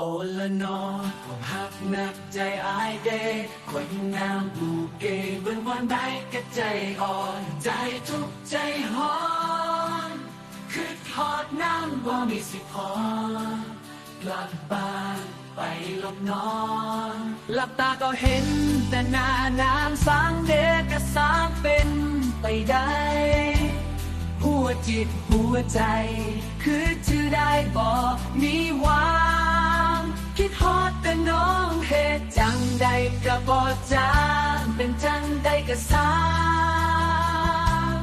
โอละนอผมหักหนักใจอายเดคนงามบูเกเบิ่งวันใดก็ใจอ่อน ใจทุกใจหอนคือทอดน้ำบ่มีสิพอกลับบ้านไปหลบนอน หลับตาก็เห็น แต่หน้าน้ำสางเด็กก็สางเป็นไปได้ หัวจิตหัวใจ คือชื่อได้บอกมีหวา บอจางเป็นจังใดก็สร้าง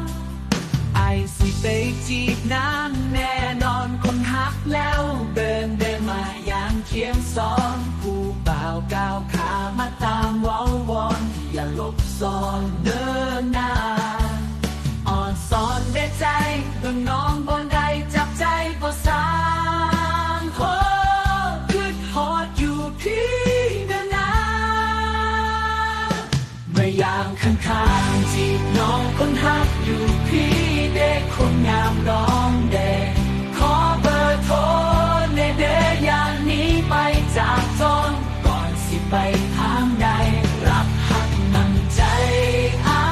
ไอสิไปจีบนางแน่นอนคนหักแล้วเดินเดินมาอย่างเคียงสองผู้บ่าวก้าวขามาตามว้าวอนอย่าหลบซ่อนเดินหน้าอ่อนสอนเด็ดใจตัวน้องบ ยามข้างๆจีบน้องคนหักอยู่พี่เด็กคนงามน้องเด็กขอเบอร์โทรในเดอยางนี้ไปจากจนก่อนสิไปทางใดรับหักนั่งใจอา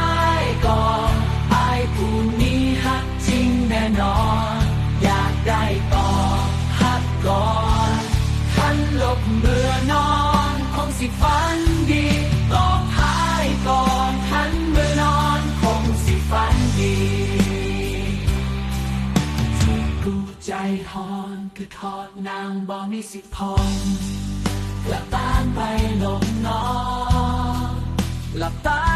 ยก่อนอายผู้นี้หักจริงแน่นอน อยากได้ต่อหักก่อนขันหลบเมื่อนอนคงสิฝัน ใจหอนคือทอดนางบอมีสิพองกลับบ้านไปลงนอนหลับตา